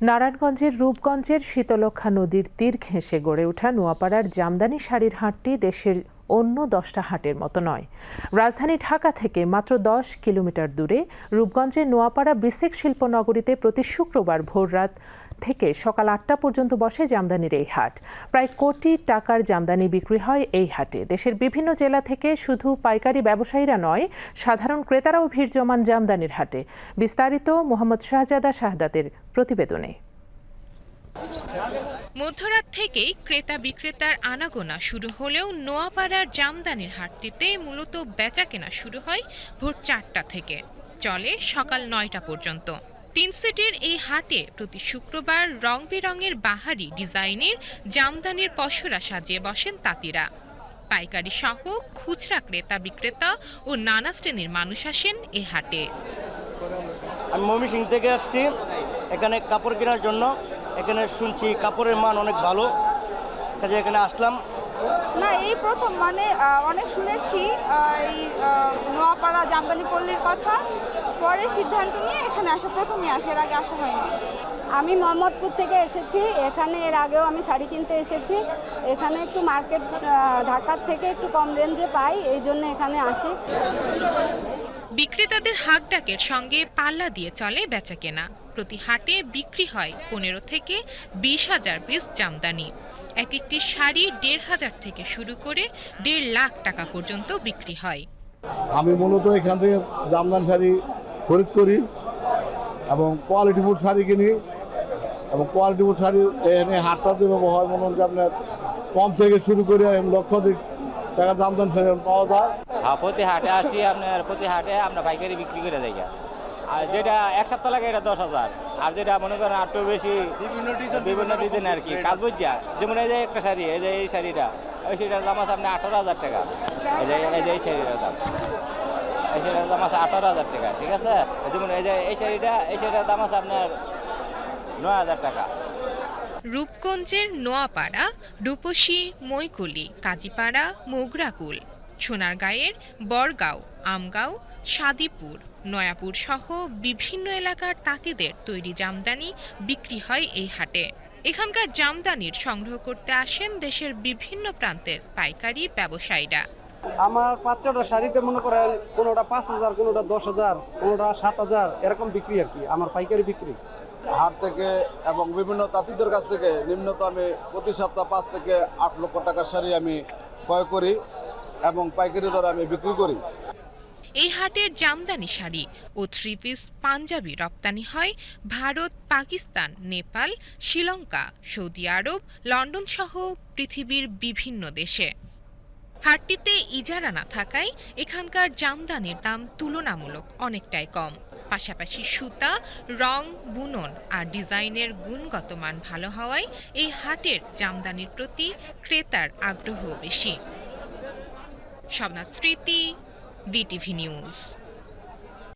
নারায়ণগঞ্জের রূপগঞ্জের শীতলক্ষা নদীর তীর ঘেঁষে গড়ে ওঠা নোয়াপাড়ার জামদানি শাড়ির হাটটি দেশের অন্য দশটা হাটের মতো নয়। রাজধানী ঢাকা থেকে মাত্র দশ কিলোমিটার দূরে রূপগঞ্জের নোয়াপাড়া বিসেক শিল্পনগরীতে প্রতি শুক্রবার ভোররাত থেকে সকাল আটটা পর্যন্ত বসে জামদানির এই হাট। প্রায় কোটি টাকার জামদানি বিক্রি হয় এই হাটে। দেশের বিভিন্ন জেলা থেকে শুধু পাইকারি ব্যবসায়ীরা নয়, সাধারণ ক্রেতারাও ভিড় জমান জামদানির হাটে। বিস্তারিত মোহাম্মদ শাহজাদা শাহদাতের প্রতিবেদনে। মধ্যরাত থেকেই ক্রেতা বিক্রেতার আনাগোনা শুরু হলেও নোয়াপাড়ার জামদানির হাটটিতে মূলত বেচা কেনা শুরু হয় ভোর চারটা থেকে। চলে সকাল নয়টা পর্যন্ত। তিন সিটির এই হাটে প্রতি শুক্রবার রং বেরঙের বাহারি ডিজাইনের জামদানির পসরা সাজিয়ে বসেন তাঁতিরা। পাইকারি সহ খুচরা ক্রেতা বিক্রেতা ও নানা শ্রেণির মানুষ আসেন এ হাটে। আমি ময়মনসিং থেকে আসছি। এখানে কাপড় কেনার জন্য এখানে শুনছি কাপড়ের মান অনেক ভালো। কাজে এখানে আসলাম। না এই প্রথম মানে অনেক শুনেছি এই নোয়াপাড়া জামদানি পল্লীর কথা। পরে সিদ্ধান্ত নিয়ে এখানে আসা প্রথমে আসে এর আগে আসা হয়নি। আমি মোহাম্মদপুর থেকে এসেছি। এখানে এর আগেও আমি শাড়ি কিনতে এসেছি। এখানে একটু মার্কেট ঢাকার থেকে একটু কম রেঞ্জে পাই এই জন্য এখানে আসি। বিক্রেতাদের হাক ডাকের সঙ্গে পাল্লা দিয়ে চলে বেচা কেনা প্রতি হাটে বিক্রি হয় পনেরো থেকে বিশ হাজার পিস জামদানি। এক একটি শাড়ি দেড় হাজার থেকে শুরু করে দেড় লাখ টাকা পর্যন্ত বিক্রি হয়। আমি মূলত এখান থেকে জামদান শাড়ি খরিদ করি এবং কোয়ালিটিফুল শাড়ি কিনি এবং কোয়ালিটিফুল শাড়ি এখানে হাটটাতে ব্যবহার মনে হচ্ছে আপনার কম থেকে শুরু করে লক্ষাধিক টাকার জামদান শাড়ি পাওয়া যায়। হ্যাঁ প্রতি হাটে আসি আপনার প্রতি হাটে আমরা পাইকারি বিক্রি করে যাই আর যেটা এক সপ্তাহ লাগে এটা দশ হাজার। আর যেটা মনে করেন আরটু বেশি বিভিন্ন ডিজাইন আর কি। কাজ বুঝছা যেমন এই যে একটা শাড়ি এই যে এই শাড়িটা ওই শাড়িটার দাম আছে আপনার আঠারো হাজার টাকা। এই যে এই যে এই শাড়িটার দাম। এই শাড়িটার দাম আছে আঠারো হাজার টাকা ঠিক আছে? যেমন এই যে এই শাড়িটা এই শাড়িটার দাম আছে আপনার নয় হাজার টাকা। রূপগঞ্জের নোয়াপাড়া রূপসী মৈকুলি কাজীপাড়া মোগরাকুল। সোনারগাঁয়ের বরগাঁও আমগাঁও সাদিপুর নয়াপুর সহ বিভিন্ন এলাকার তাঁতিদের তৈরি জামদানি বিক্রি হয় এই হাটে। এখানকার জামদানির সংগ্রহ করতে আসেন দেশের বিভিন্ন প্রান্তের পাইকারি ব্যবসায়ীরা। আমার পাঁচ ছটা শাড়িতে মনে করেন কোনোটা পাঁচ হাজার কোনোটা দশ হাজার কোনোটা সাত হাজার এরকম বিক্রি আর কি আমার পাইকারি বিক্রি। হাট থেকে এবং বিভিন্ন তাঁতিদের কাছ থেকে নিম্নত আমি প্রতি সপ্তাহ পাঁচ থেকে আট লক্ষ টাকার শাড়ি আমি ক্রয় করি। এবং পাইকারি দরে আমি বিক্রি করি। এই হাটের জামদানি শাড়ি ও থ্রি পিস পাঞ্জাবি রপ্তানি হয় Bharat, Pakistan, Nepal, Sri Lanka, Saudi Arab, London সহ পৃথিবীর বিভিন্ন দেশে। হাটটিতে ইজারা না থাকায় এখানকার জামদানির দাম তুলনামূলক অনেকটাই কম। পাশাপাশি সুতা, রং, বুনন আর ডিজাইনের গুণগত মান ভালো হওয়ায় এই হাটের জামদানির প্রতি ক্রেতার আগ্রহ বেশি। শবনাথ স্মৃতি বিটিভি নিউজ